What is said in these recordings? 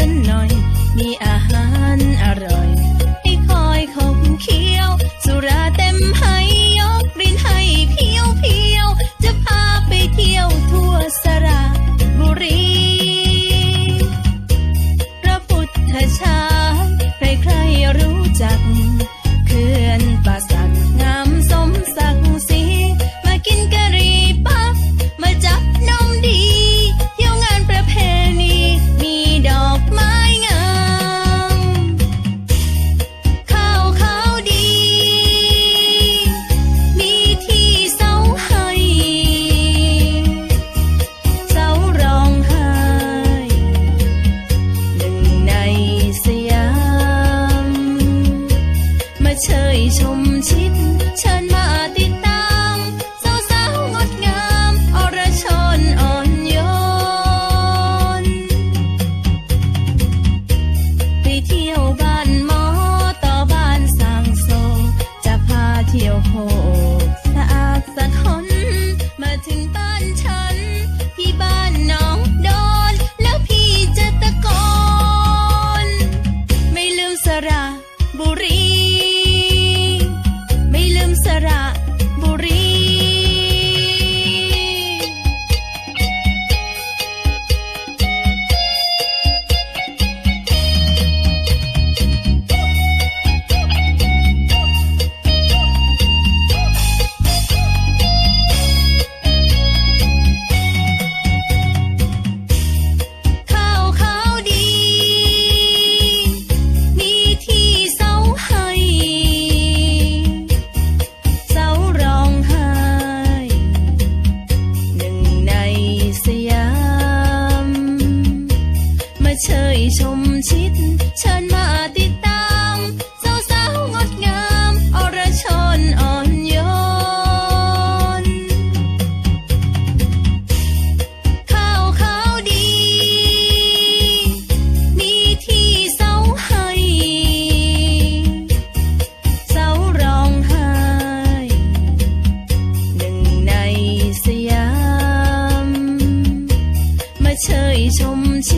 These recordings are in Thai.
ฉันหน่อย มีอาหารอร่อย ให้คอยขมเคี้ยว สุราเต็มให้ยกรินให้เพียวเพียว จะพาไปเที่ยวทั่วสระบุรี พระพุทธชา ชมชิดเชิญมาติดตามสาวสาวงดงาม อรชนอ่อนโยนไปเที่ยว เชยชมชิด เชิญมาติดตามสาวสาวงดงามอรชรอ่อนโยนข้าวขาวดี มีที่เสาให้เสาร้องไห้หนึ่งในสยาม มาเชยชมชิด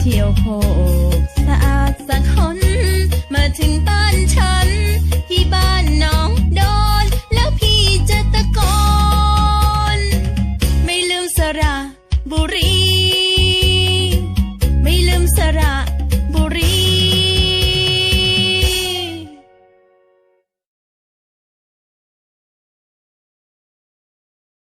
เที่ยวโคกสะอาดสะคน มาถึงบ้านฉัน ที่บ้านน้องโดน แล้วพี่จะตะโกน ไม่ลืมสระบุรี